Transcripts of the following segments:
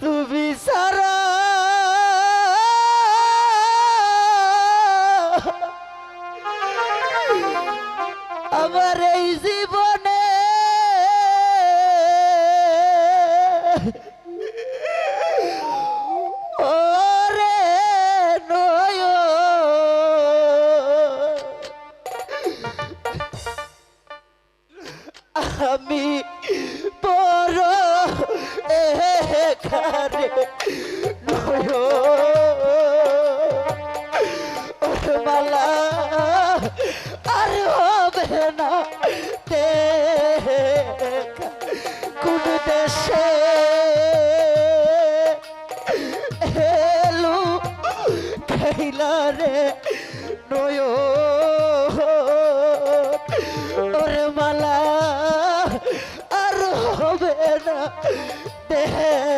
তুমি সারা আমার এই আর হবে না কোন দেশে এলু খেলা রে নয় মালা আর হবে না দেখ।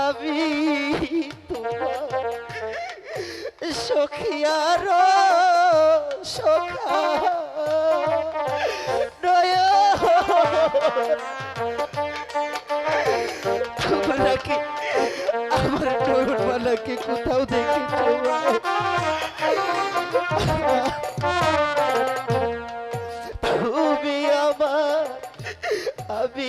আমি তোমার সখিয়ার সখা তোমরা কি আমার নয়নমালাকে কোথাও ভাই? তুমি আমার আমি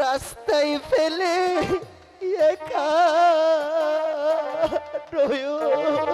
রাস্তায় ফেলে একা নয়ন।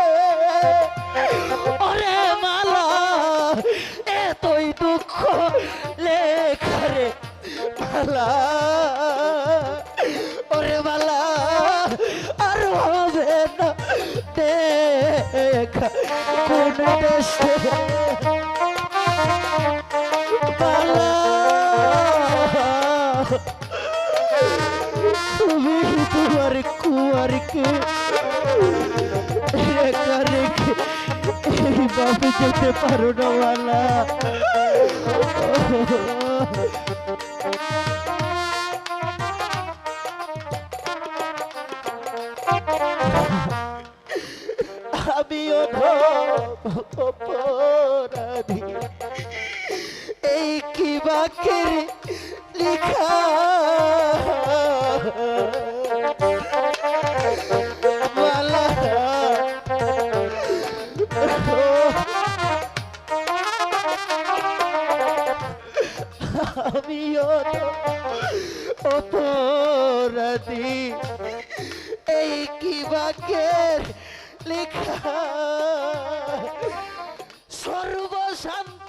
ওরে মালা, এতই দুঃখ লেখারে মালা। ওরে মালা, আর হবে না দেখা কোন দেশে। মালা, তুমি এইভাবে যেতে পারো না মালা আমি অপরাধী এই কি বাকের লিখা? আমিও অপরাধী। এই কি বাক্যের লেখা? সর্বশান্ত